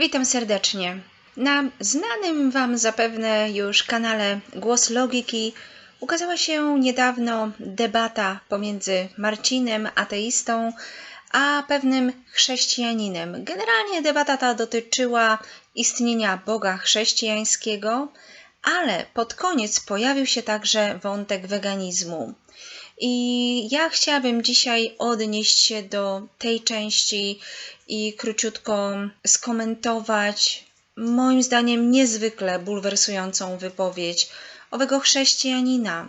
Witam serdecznie. Na znanym Wam zapewne już kanale Głos Logiki ukazała się niedawno debata pomiędzy Marcinem, ateistą, a pewnym chrześcijaninem. Generalnie debata ta dotyczyła istnienia Boga chrześcijańskiego, ale pod koniec pojawił się także wątek weganizmu. I ja chciałabym dzisiaj odnieść się do tej części i króciutko skomentować moim zdaniem niezwykle bulwersującą wypowiedź owego chrześcijanina.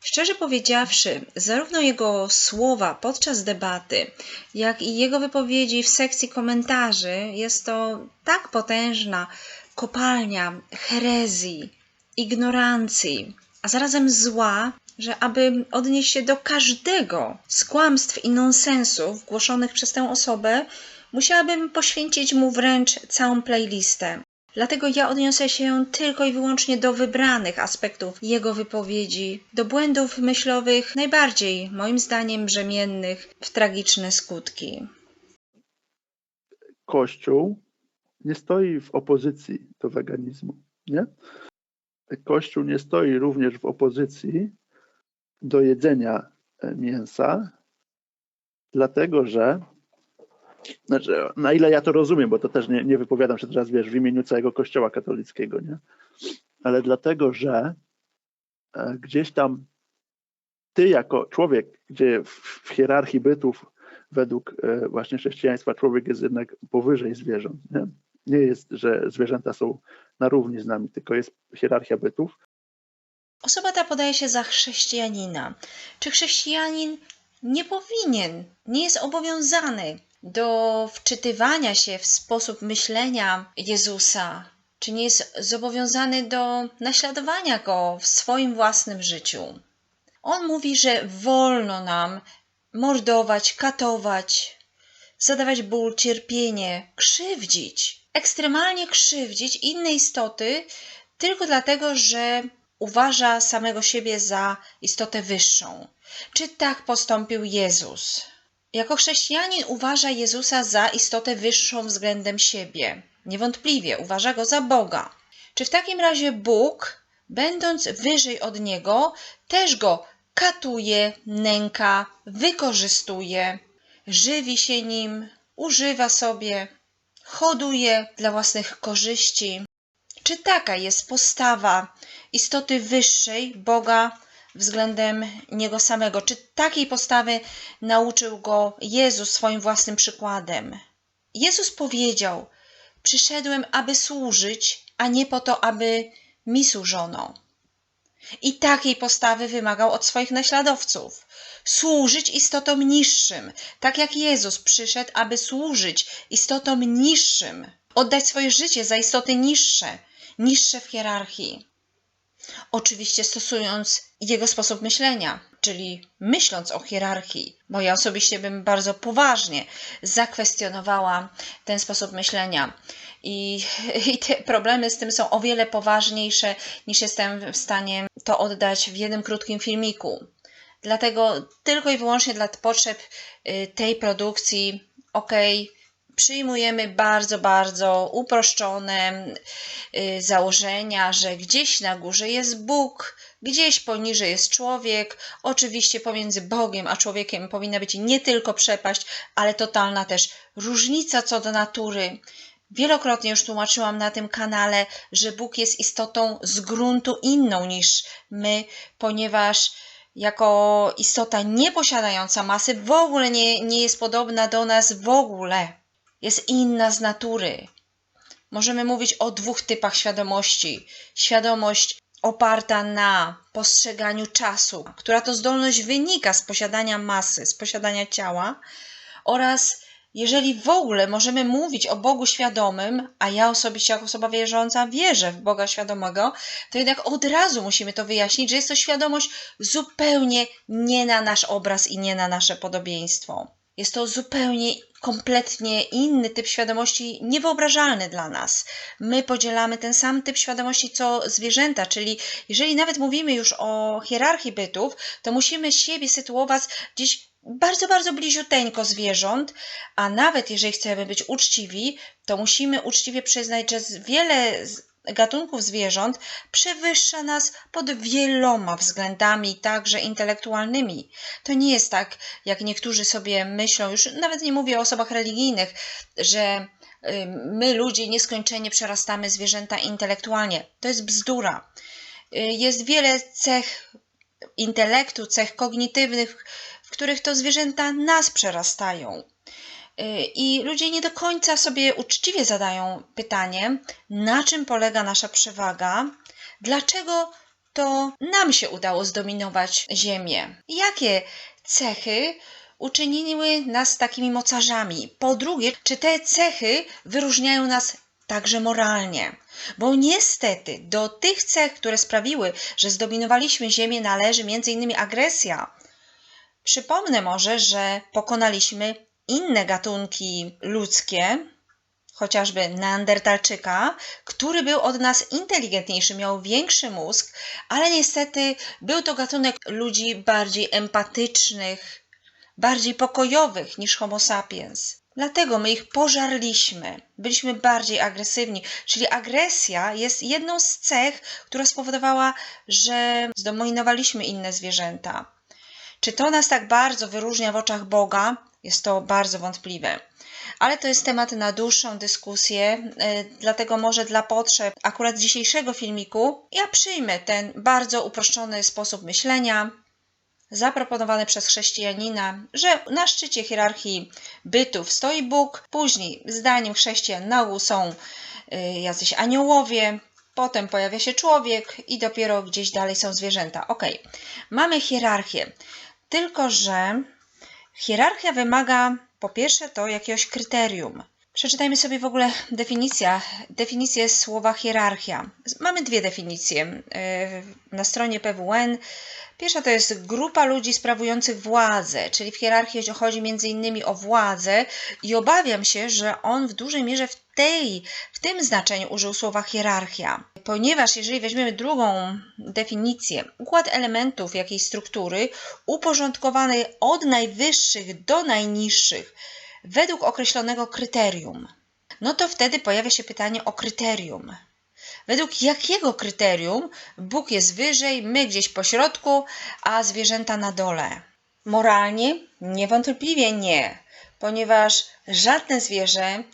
Szczerze powiedziawszy, zarówno jego słowa podczas debaty, jak i jego wypowiedzi w sekcji komentarzy jest to tak potężna kopalnia herezji, ignorancji, a zarazem zła, że aby odnieść się do każdego z kłamstw i nonsensów głoszonych przez tę osobę, musiałabym poświęcić mu wręcz całą playlistę. Dlatego ja odniosę się tylko i wyłącznie do wybranych aspektów jego wypowiedzi, do błędów myślowych najbardziej, moim zdaniem, brzemiennych w tragiczne skutki. Kościół nie stoi w opozycji do weganizmu, nie? Kościół nie stoi również w opozycji do jedzenia mięsa, dlatego że, znaczy, na ile ja to rozumiem, bo to też nie, nie wypowiadam się teraz, wiesz, w imieniu całego Kościoła katolickiego, nie? Ale dlatego, że e, gdzieś tam ty jako człowiek, gdzie w, hierarchii bytów według e, właśnie chrześcijaństwa człowiek jest jednak powyżej zwierząt, nie? Nie jest, że zwierzęta są na równi z nami, tylko jest hierarchia bytów, Osoba ta podaje się za chrześcijanina. Czy chrześcijanin nie powinien, nie jest obowiązany do wczytywania się w sposób myślenia Jezusa? Czy nie jest zobowiązany do naśladowania go w swoim własnym życiu? On mówi, że wolno nam mordować, katować, zadawać ból, cierpienie, krzywdzić, ekstremalnie krzywdzić inne istoty tylko dlatego, że uważa samego siebie za istotę wyższą. Czy tak postąpił Jezus? Jako chrześcijanin uważa Jezusa za istotę wyższą względem siebie. Niewątpliwie uważa go za Boga. Czy w takim razie Bóg, będąc wyżej od niego, też go katuje, nęka, wykorzystuje, żywi się nim, używa sobie, hoduje dla własnych korzyści? Czy taka jest postawa istoty wyższej, Boga, względem Niego samego? Czy takiej postawy nauczył go Jezus swoim własnym przykładem? Jezus powiedział: Przyszedłem, aby służyć, a nie po to, aby mi służono. I takiej postawy wymagał od swoich naśladowców. Służyć istotom niższym, tak jak Jezus przyszedł, aby służyć istotom niższym, oddać swoje życie za istoty niższe, niższe w hierarchii. Oczywiście stosując jego sposób myślenia, czyli myśląc o hierarchii, bo ja osobiście bym bardzo poważnie zakwestionowała ten sposób myślenia. I, I te problemy z tym są o wiele poważniejsze, niż jestem w stanie to oddać w jednym krótkim filmiku. Dlatego tylko i wyłącznie dla potrzeb y, tej produkcji, ok, przyjmujemy bardzo, bardzo uproszczone y, założenia, że gdzieś na górze jest Bóg, gdzieś poniżej jest człowiek. Oczywiście pomiędzy Bogiem a człowiekiem powinna być nie tylko przepaść, ale totalna też różnica co do natury. Wielokrotnie już tłumaczyłam na tym kanale, że Bóg jest istotą z gruntu inną niż my, ponieważ jako istota nieposiadająca masy w ogóle nie, nie jest podobna do nas w ogóle jest inna z natury. Możemy mówić o dwóch typach świadomości. Świadomość oparta na postrzeganiu czasu, która to zdolność wynika z posiadania masy, z posiadania ciała, oraz jeżeli w ogóle możemy mówić o Bogu świadomym, a ja osobiście jako osoba wierząca wierzę w Boga świadomego, to jednak od razu musimy to wyjaśnić, że jest to świadomość zupełnie nie na nasz obraz i nie na nasze podobieństwo. Jest to zupełnie, kompletnie inny typ świadomości, niewyobrażalny dla nas. My podzielamy ten sam typ świadomości co zwierzęta, czyli jeżeli nawet mówimy już o hierarchii bytów, to musimy siebie sytuować gdzieś bardzo, bardzo bliziuteńko zwierząt, a nawet jeżeli chcemy być uczciwi, to musimy uczciwie przyznać, że wiele gatunków zwierząt przewyższa nas pod wieloma względami, także intelektualnymi. To nie jest tak, jak niektórzy sobie myślą, już nawet nie mówię o osobach religijnych, że y, my ludzie nieskończenie przerastamy zwierzęta intelektualnie. To jest bzdura. Y, Jest wiele cech intelektu, cech kognitywnych, w których to zwierzęta nas przerastają. I ludzie nie do końca sobie uczciwie zadają pytanie, na czym polega nasza przewaga, dlaczego to nam się udało zdominować Ziemię. Jakie cechy uczyniły nas takimi mocarzami? Po drugie, czy te cechy wyróżniają nas także moralnie? Bo niestety do tych cech, które sprawiły, że zdominowaliśmy Ziemię, należy m.in. agresja. Przypomnę może, że pokonaliśmy inne gatunki ludzkie, chociażby Neandertalczyka, który był od nas inteligentniejszy, miał większy mózg, ale niestety był to gatunek ludzi bardziej empatycznych, bardziej pokojowych niż Homo sapiens. Dlatego my ich pożarliśmy, byliśmy bardziej agresywni, czyli agresja jest jedną z cech, która spowodowała, że zdominowaliśmy inne zwierzęta. Czy to nas tak bardzo wyróżnia w oczach Boga? Jest to bardzo wątpliwe. Ale to jest temat na dłuższą dyskusję, e, dlatego może dla potrzeb akurat dzisiejszego filmiku ja przyjmę ten bardzo uproszczony sposób myślenia, zaproponowany przez chrześcijanina, że na szczycie hierarchii bytów stoi Bóg, później zdaniem chrześcijan na ogół są y, jacyś aniołowie, potem pojawia się człowiek i dopiero gdzieś dalej są zwierzęta. Ok, mamy hierarchię, tylko że hierarchia wymaga po pierwsze to jakiegoś kryterium. Przeczytajmy sobie w ogóle definicja, definicję słowa hierarchia. Mamy dwie definicje yy, na stronie PWN. Pierwsza to jest grupa ludzi sprawujących władzę, czyli w hierarchii chodzi między innymi o władzę i obawiam się, że on w dużej mierze w w tym znaczeniu użył słowa hierarchia. Ponieważ jeżeli weźmiemy drugą definicję, układ elementów jakiejś struktury uporządkowany od najwyższych do najniższych według określonego kryterium, no to wtedy pojawia się pytanie o kryterium. Według jakiego kryterium Bóg jest wyżej, my gdzieś po środku, a zwierzęta na dole? Moralnie? Niewątpliwie nie, ponieważ żadne zwierzę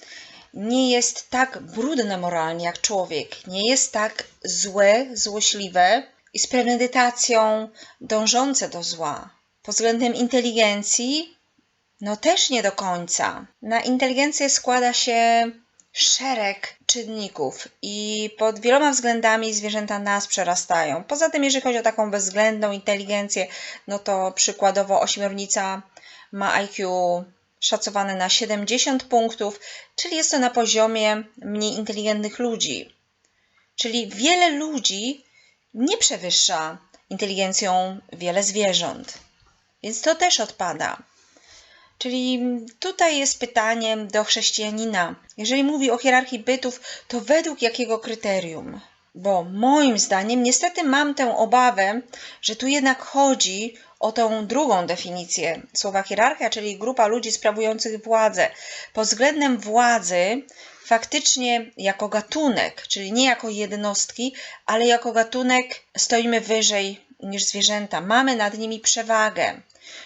nie jest tak brudne moralnie jak człowiek, nie jest tak złe, złośliwe i z premedytacją dążące do zła. Pod względem inteligencji, no też nie do końca. Na inteligencję składa się szereg czynników i pod wieloma względami zwierzęta nas przerastają. Poza tym, jeżeli chodzi o taką bezwzględną inteligencję, no to przykładowo ośmiornica ma IQ szacowane na 70 punktów, czyli jest to na poziomie mniej inteligentnych ludzi. Czyli wiele ludzi nie przewyższa inteligencją wiele zwierząt. Więc to też odpada. Czyli tutaj jest pytanie do chrześcijanina. Jeżeli mówi o hierarchii bytów, to według jakiego kryterium? Bo moim zdaniem, niestety mam tę obawę, że tu jednak chodzi o tą drugą definicję słowa hierarchia, czyli grupa ludzi sprawujących władzę. Pod względem władzy, faktycznie jako gatunek, czyli nie jako jednostki, ale jako gatunek stoimy wyżej niż zwierzęta. Mamy nad nimi przewagę.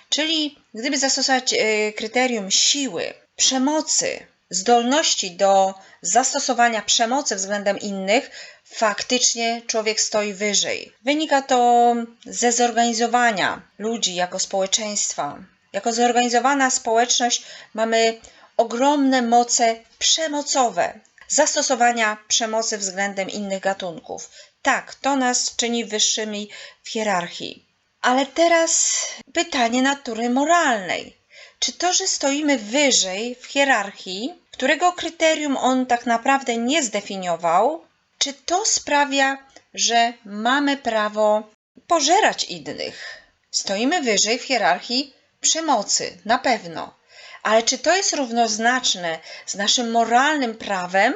Czyli gdyby zastosować y, kryterium siły, przemocy, zdolności do zastosowania przemocy względem innych, faktycznie człowiek stoi wyżej. Wynika to ze zorganizowania ludzi jako społeczeństwa. Jako zorganizowana społeczność mamy ogromne moce przemocowe, zastosowania przemocy względem innych gatunków. Tak, to nas czyni wyższymi w hierarchii. Ale teraz pytanie natury moralnej. Czy to, że stoimy wyżej w hierarchii, którego kryterium on tak naprawdę nie zdefiniował, czy to sprawia, że mamy prawo pożerać innych? Stoimy wyżej w hierarchii przemocy, na pewno. Ale czy to jest równoznaczne z naszym moralnym prawem?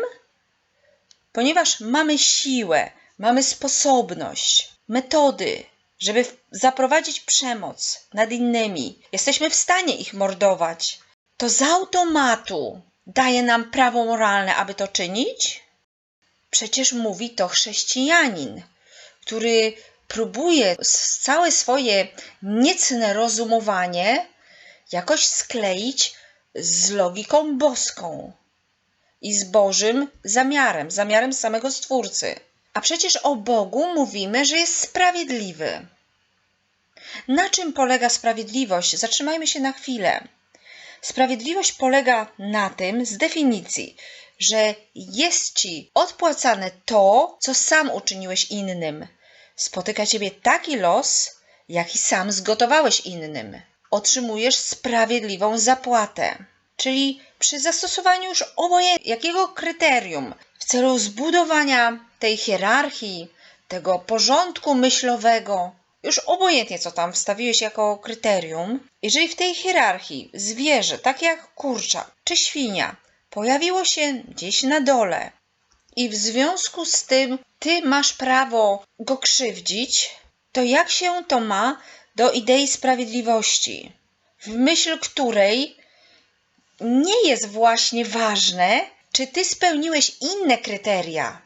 Ponieważ mamy siłę, mamy sposobność, metody, żeby zaprowadzić przemoc nad innymi, jesteśmy w stanie ich mordować, to z automatu daje nam prawo moralne, aby to czynić? Przecież mówi to chrześcijanin, który próbuje całe swoje niecne rozumowanie jakoś skleić z logiką boską i z Bożym zamiarem, zamiarem samego Stwórcy. A przecież o Bogu mówimy, że jest sprawiedliwy. Na czym polega sprawiedliwość? Zatrzymajmy się na chwilę. Sprawiedliwość polega na tym, z definicji, że jest ci odpłacane to, co sam uczyniłeś innym. Spotyka ciebie taki los, jaki sam zgotowałeś innym. Otrzymujesz sprawiedliwą zapłatę. Czyli przy zastosowaniu już obojętnie jakiego kryterium w celu zbudowania tej hierarchii, tego porządku myślowego, już obojętnie co tam wstawiłeś jako kryterium, jeżeli w tej hierarchii zwierzę, takie jak kurczak czy świnia, pojawiło się gdzieś na dole i w związku z tym ty masz prawo go krzywdzić, to jak się to ma do idei sprawiedliwości, w myśl której nie jest właśnie ważne, czy ty spełniłeś inne kryteria.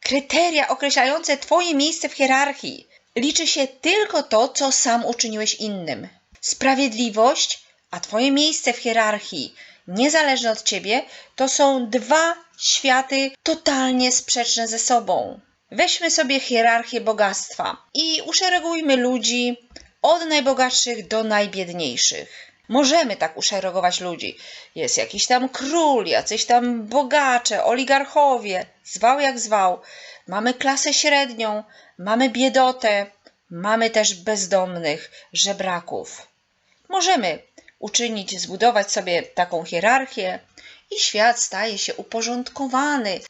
Kryteria określające twoje miejsce w hierarchii. Liczy się tylko to, co sam uczyniłeś innym. Sprawiedliwość, a twoje miejsce w hierarchii, niezależne od ciebie, to są dwa światy totalnie sprzeczne ze sobą. Weźmy sobie hierarchię bogactwa i uszeregujmy ludzi od najbogatszych do najbiedniejszych. Możemy tak uszeregować ludzi. Jest jakiś tam król, jacyś tam bogacze, oligarchowie, zwał jak zwał. Mamy klasę średnią, mamy biedotę, mamy też bezdomnych, żebraków. Możemy uczynić, zbudować sobie taką hierarchię i świat staje się uporządkowany.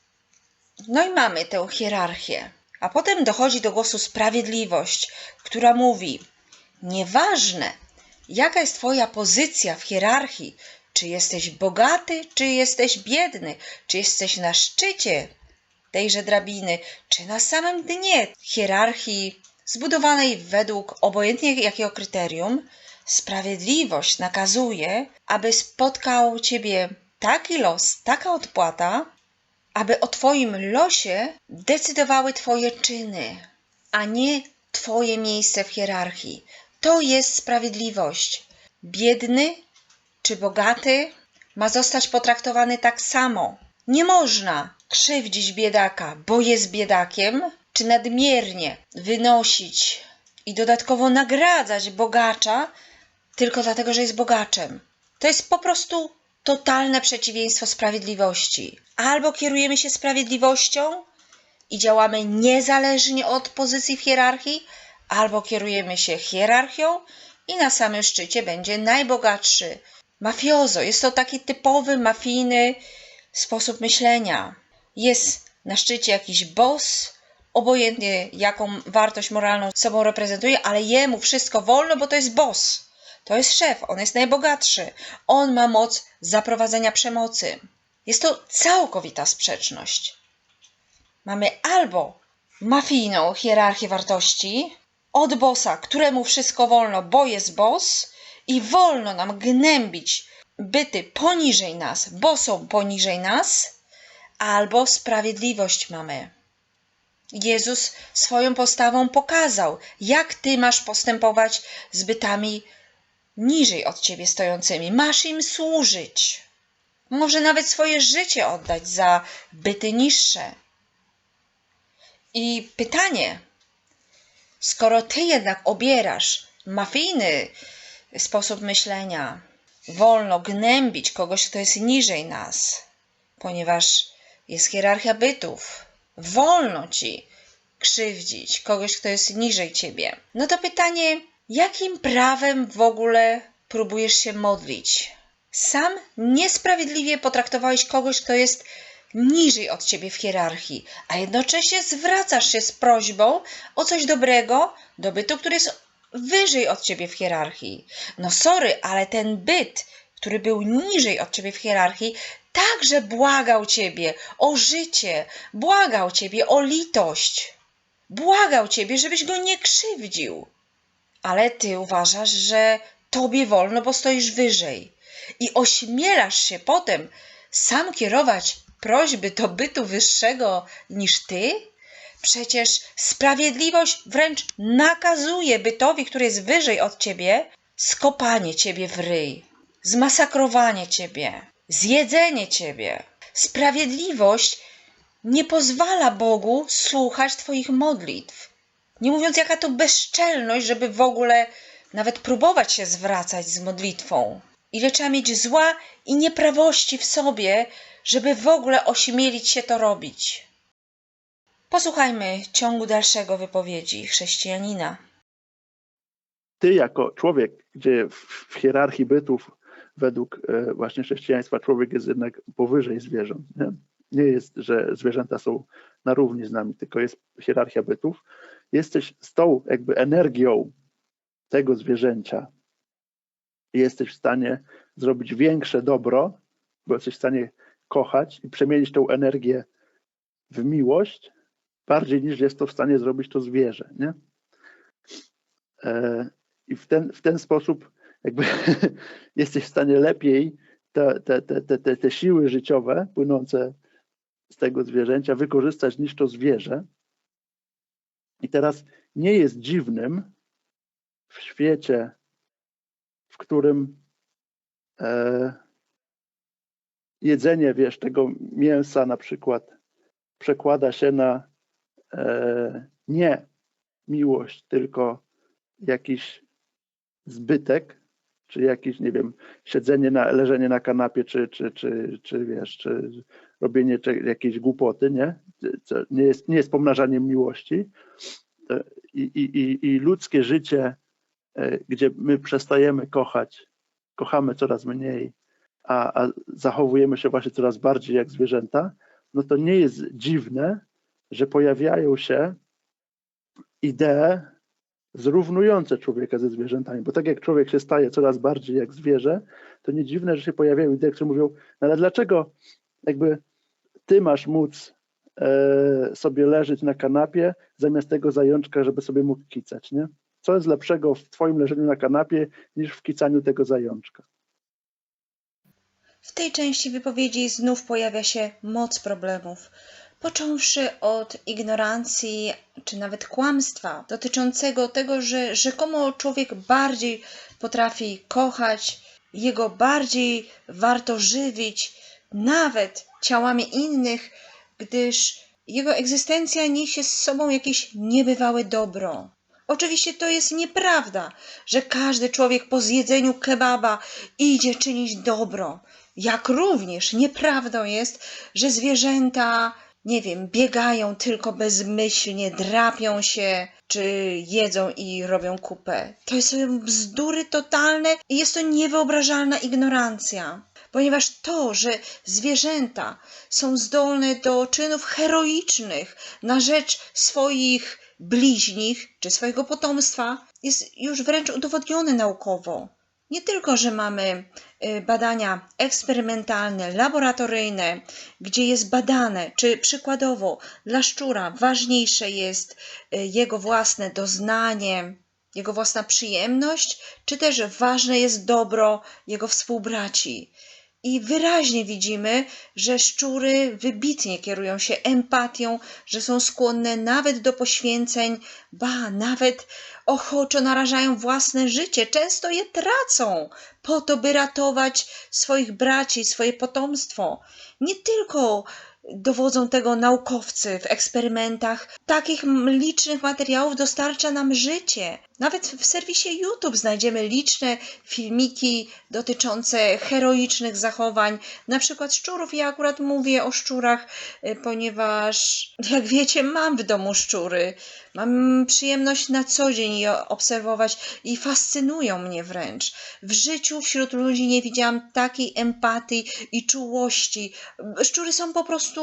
No i mamy tę hierarchię. A potem dochodzi do głosu sprawiedliwość, która mówi: Nieważne, jaka jest Twoja pozycja w hierarchii, czy jesteś bogaty, czy jesteś biedny, czy jesteś na szczycie tejże drabiny, czy na samym dnie hierarchii zbudowanej według obojętnie jakiego kryterium, sprawiedliwość nakazuje, aby spotkał Ciebie taki los, taka odpłata, aby o Twoim losie decydowały Twoje czyny, a nie Twoje miejsce w hierarchii. To jest sprawiedliwość. Biedny czy bogaty ma zostać potraktowany tak samo. Nie można krzywdzić biedaka, bo jest biedakiem, czy nadmiernie wynosić i dodatkowo nagradzać bogacza tylko dlatego, że jest bogaczem. To jest po prostu totalne przeciwieństwo sprawiedliwości. Albo kierujemy się sprawiedliwością i działamy niezależnie od pozycji w hierarchii, albo kierujemy się hierarchią i na samym szczycie będzie najbogatszy. Mafiozo jest to taki typowy mafijny sposób myślenia. Jest na szczycie jakiś boss, obojętnie jaką wartość moralną sobą reprezentuje, ale jemu wszystko wolno, bo to jest boss. To jest szef, on jest najbogatszy. On ma moc zaprowadzenia przemocy. Jest to całkowita sprzeczność. Mamy albo mafijną hierarchię wartości od bossa, któremu wszystko wolno, bo jest boss i wolno nam gnębić byty poniżej nas, bo są poniżej nas, albo sprawiedliwość mamy. Jezus swoją postawą pokazał, jak ty masz postępować z bytami niżej od ciebie stojącymi. Masz im służyć. Może nawet swoje życie oddać za byty niższe. I pytanie, skoro ty jednak obierasz mafijny sposób myślenia, wolno gnębić kogoś, kto jest niżej nas, ponieważ jest hierarchia bytów, wolno ci krzywdzić kogoś, kto jest niżej ciebie. No to pytanie, jakim prawem w ogóle próbujesz się modlić? Sam niesprawiedliwie potraktowałeś kogoś, kto jest niżej od ciebie w hierarchii, a jednocześnie zwracasz się z prośbą o coś dobrego do bytu, który jest wyżej od ciebie w hierarchii. No sorry, ale ten byt, który był niżej od ciebie w hierarchii, także błagał ciebie o życie, błagał ciebie o litość. błagał ciebie, żebyś go nie krzywdził. Ale ty uważasz, że tobie wolno, bo stoisz wyżej. I ośmielasz się potem sam kierować prośby do bytu wyższego niż ty? Przecież sprawiedliwość wręcz nakazuje bytowi, który jest wyżej od ciebie, skopanie ciebie w ryj, zmasakrowanie ciebie, zjedzenie ciebie. Sprawiedliwość nie pozwala Bogu słuchać Twoich modlitw. Nie mówiąc, jaka to bezczelność, żeby w ogóle nawet próbować się zwracać z modlitwą. Ile trzeba mieć zła i nieprawości w sobie, żeby w ogóle ośmielić się to robić. Posłuchajmy ciągu dalszego wypowiedzi chrześcijanina. Ty jako człowiek, gdzie w, hierarchii bytów według e, właśnie chrześcijaństwa człowiek jest jednak powyżej zwierząt. Nie? nie jest, że zwierzęta są na równi z nami, tylko jest hierarchia bytów. Jesteś z tą jakby energią tego zwierzęcia jesteś w stanie zrobić większe dobro, bo jesteś w stanie kochać i przemienić tą energię w miłość, bardziej niż jest to w stanie zrobić to zwierzę. Nie? E, I w ten, w ten sposób jakby jesteś w stanie lepiej te, te, te, te, te, siły życiowe płynące z tego zwierzęcia wykorzystać niż to zwierzę. I teraz nie jest dziwnym w świecie, w którym e, jedzenie, wiesz, tego mięsa na przykład przekłada się na nie miłość, tylko jakiś zbytek, czy jakieś, nie wiem, siedzenie, na, leżenie na kanapie, czy, czy, czy, czy wiesz, czy robienie jakiejś głupoty, nie? Co nie jest, nie jest pomnażaniem miłości. E, I, i, i, I ludzkie życie, e, gdzie my przestajemy kochać, kochamy coraz mniej, a, a zachowujemy się właśnie coraz bardziej jak zwierzęta, no to nie jest dziwne, że pojawiają się idee zrównujące człowieka ze zwierzętami, bo tak jak człowiek się staje coraz bardziej jak zwierzę, to nie dziwne, że się pojawiają idee, które mówią, no ale dlaczego jakby ty masz móc e, sobie leżeć na kanapie zamiast tego zajączka, żeby sobie mógł kicać, nie? Co jest lepszego w twoim leżeniu na kanapie niż w kicaniu tego zajączka? W tej części wypowiedzi znów pojawia się moc problemów, począwszy od ignorancji czy nawet kłamstwa dotyczącego tego, że rzekomo człowiek bardziej potrafi kochać, jego bardziej warto żywić, nawet ciałami innych, gdyż jego egzystencja niesie z sobą jakieś niebywałe dobro. Oczywiście to jest nieprawda, że każdy człowiek po zjedzeniu kebaba idzie czynić dobro. Jak również nieprawdą jest, że zwierzęta, nie wiem, biegają tylko bezmyślnie, drapią się, czy jedzą i robią kupę. To są bzdury totalne i jest to niewyobrażalna ignorancja. Ponieważ to, że zwierzęta są zdolne do czynów heroicznych na rzecz swoich bliźnich czy swojego potomstwa, jest już wręcz udowodnione naukowo. Nie tylko, że mamy y, badania eksperymentalne, laboratoryjne, gdzie jest badane, czy przykładowo dla szczura ważniejsze jest y, jego własne doznanie, jego własna przyjemność, czy też ważne jest dobro jego współbraci. I wyraźnie widzimy, że szczury wybitnie kierują się empatią, że są skłonne nawet do poświęceń, ba, nawet ochoczo narażają własne życie, często je tracą po to, by ratować swoich braci, swoje potomstwo. Nie tylko dowodzą tego naukowcy w eksperymentach. Takich licznych materiałów dostarcza nam życie. Nawet w serwisie YouTube znajdziemy liczne filmiki dotyczące heroicznych zachowań, na przykład szczurów. Ja akurat mówię o szczurach, y, ponieważ, jak wiecie, mam w domu szczury. Mam przyjemność na co dzień je obserwować i fascynują mnie wręcz. W życiu wśród ludzi nie widziałam takiej empatii i czułości. Szczury są po prostu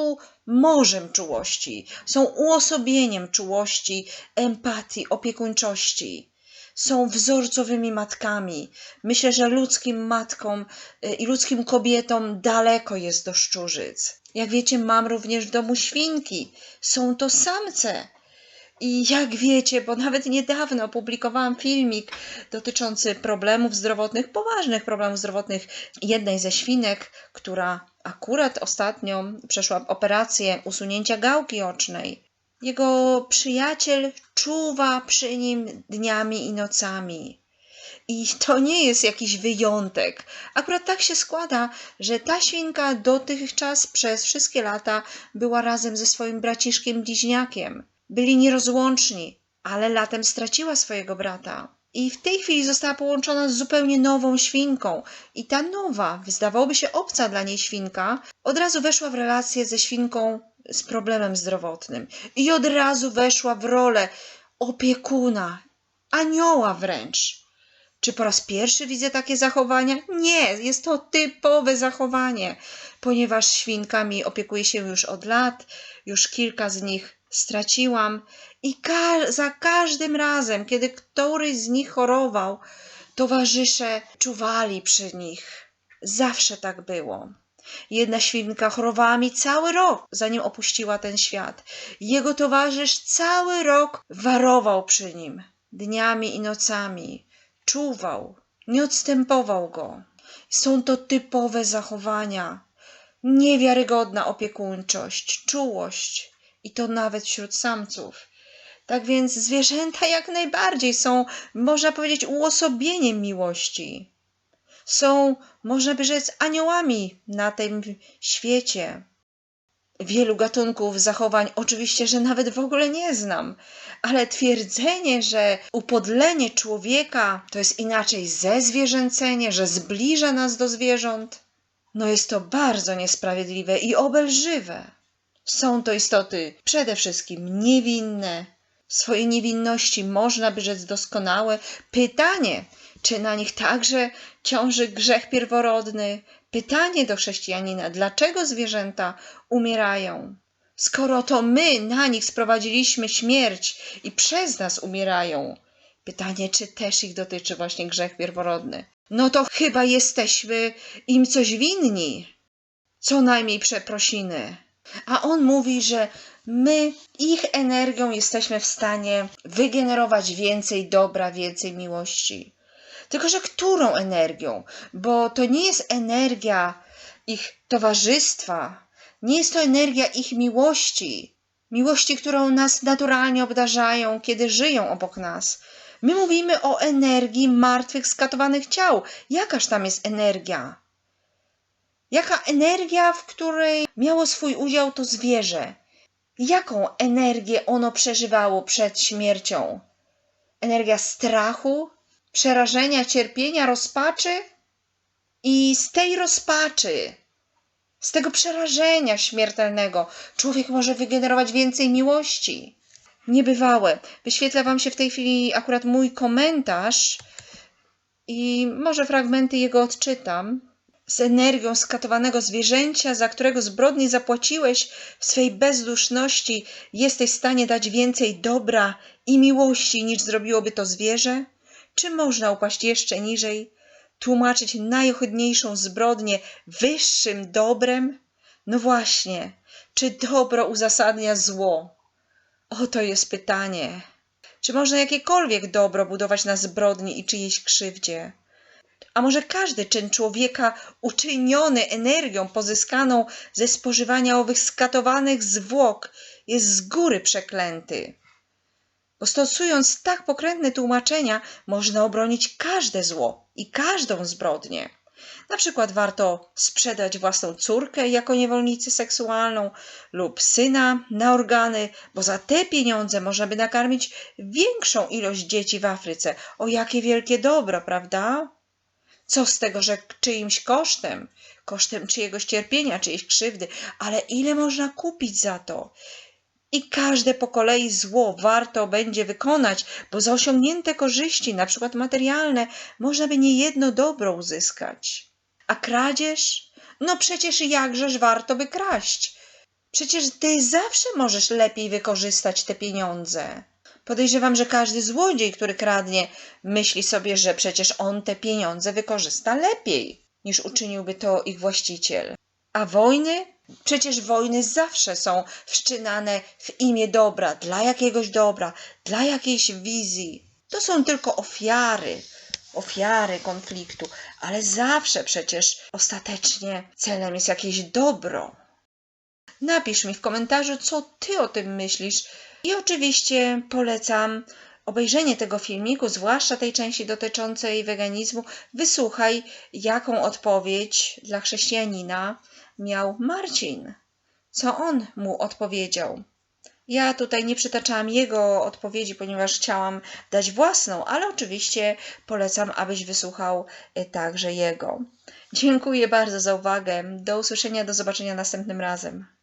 morzem czułości, są uosobieniem czułości, empatii, opiekuńczości. Są wzorcowymi matkami. Myślę, że ludzkim matkom y, i ludzkim kobietom daleko jest do szczurzyc. Jak wiecie, mam również w domu świnki. Są to samce I jak wiecie, bo nawet niedawno opublikowałam filmik dotyczący problemów zdrowotnych, poważnych problemów zdrowotnych jednej ze świnek, która akurat ostatnio przeszła operację usunięcia gałki ocznej. Jego przyjaciel czuwa przy nim dniami i nocami. I to nie jest jakiś wyjątek. Akurat tak się składa, że ta świnka dotychczas przez wszystkie lata była razem ze swoim braciszkiem bliźniakiem. Byli nierozłączni, ale latem straciła swojego brata. I w tej chwili została połączona z zupełnie nową świnką. I ta nowa, wydawałoby się obca dla niej świnka, od razu weszła w relację ze świnką z problemem zdrowotnym. I od razu weszła w rolę opiekuna, anioła wręcz. Czy po raz pierwszy widzę takie zachowania? Nie, jest to typowe zachowanie, ponieważ świnkami opiekuję się już od lat, już kilka z nich straciłam i ka- za każdym razem, kiedy któryś z nich chorował, towarzysze czuwali przy nich. Zawsze tak było. Jedna świnka chorowała mi cały rok, zanim opuściła ten świat. Jego towarzysz cały rok warował przy nim, dniami i nocami czuwał, nie odstępował go. Są to typowe zachowania, niewiarygodna opiekuńczość, czułość i to nawet wśród samców. Tak więc zwierzęta jak najbardziej są, można powiedzieć, uosobieniem miłości. Są, można by rzec, aniołami na tym świecie. Wielu gatunków zachowań oczywiście, że nawet w ogóle nie znam, ale twierdzenie, że upodlenie człowieka to jest inaczej zezwierzęcenie, że zbliża nas do zwierząt, no jest to bardzo niesprawiedliwe i obelżywe. Są to istoty przede wszystkim niewinne. W swojej niewinności można by rzec doskonałe. Pytanie, czy na nich także ciąży grzech pierworodny? Pytanie do chrześcijanina, dlaczego zwierzęta umierają? Skoro to my na nich sprowadziliśmy śmierć i przez nas umierają, pytanie, czy też ich dotyczy właśnie grzech pierworodny? No to chyba jesteśmy im coś winni, co najmniej przeprosiny. A on mówi, że my ich energią jesteśmy w stanie wygenerować więcej dobra, więcej miłości. Tylko, że którą energią? Bo to nie jest energia ich towarzystwa, nie jest to energia ich miłości, miłości, którą nas naturalnie obdarzają, kiedy żyją obok nas. My mówimy o energii martwych, skatowanych ciał. Jakaż tam jest energia? Jaka energia, w której miało swój udział to zwierzę? Jaką energię ono przeżywało przed śmiercią? Energia strachu, przerażenia, cierpienia, rozpaczy? I z tej rozpaczy, z tego przerażenia śmiertelnego, człowiek może wygenerować więcej miłości. Niebywałe. Wyświetla Wam się w tej chwili akurat mój komentarz i może fragmenty jego odczytam. Z energią skatowanego zwierzęcia, za którego zbrodni zapłaciłeś w swej bezduszności, jesteś w stanie dać więcej dobra i miłości niż zrobiłoby to zwierzę? Czy można upaść jeszcze niżej? Tłumaczyć najohydniejszą zbrodnię wyższym dobrem? No właśnie, czy dobro uzasadnia zło? Oto jest pytanie. Czy można jakiekolwiek dobro budować na zbrodni i czyjejś krzywdzie? A może każdy czyn człowieka uczyniony energią pozyskaną ze spożywania owych skatowanych zwłok jest z góry przeklęty? Bo stosując tak pokrętne tłumaczenia, można obronić każde zło i każdą zbrodnię. Na przykład warto sprzedać własną córkę jako niewolnicę seksualną lub syna na organy, bo za te pieniądze można by nakarmić większą ilość dzieci w Afryce. O jakie wielkie dobro, prawda? Co z tego, że czyimś kosztem, kosztem czyjegoś cierpienia, czyjejś krzywdy, ale ile można kupić za to? I każde po kolei zło warto będzie wykonać, bo za osiągnięte korzyści, na przykład materialne, można by niejedno dobro uzyskać. A kradzież? No przecież jakżeż warto by kraść. Przecież ty zawsze możesz lepiej wykorzystać te pieniądze. Podejrzewam, że każdy złodziej, który kradnie, myśli sobie, że przecież on te pieniądze wykorzysta lepiej, niż uczyniłby to ich właściciel. A wojny? Przecież wojny zawsze są wszczynane w imię dobra, dla jakiegoś dobra, dla jakiejś wizji. To są tylko ofiary, ofiary konfliktu, ale zawsze przecież ostatecznie celem jest jakieś dobro. Napisz mi w komentarzu, co ty o tym myślisz. I oczywiście polecam obejrzenie tego filmiku, zwłaszcza tej części dotyczącej weganizmu. Wysłuchaj, jaką odpowiedź dla chrześcijanina miał Marcin. Co on mu odpowiedział? Ja tutaj nie przytaczałam jego odpowiedzi, ponieważ chciałam dać własną, ale oczywiście polecam, abyś wysłuchał y, także jego. Dziękuję bardzo za uwagę. Do usłyszenia, do zobaczenia następnym razem.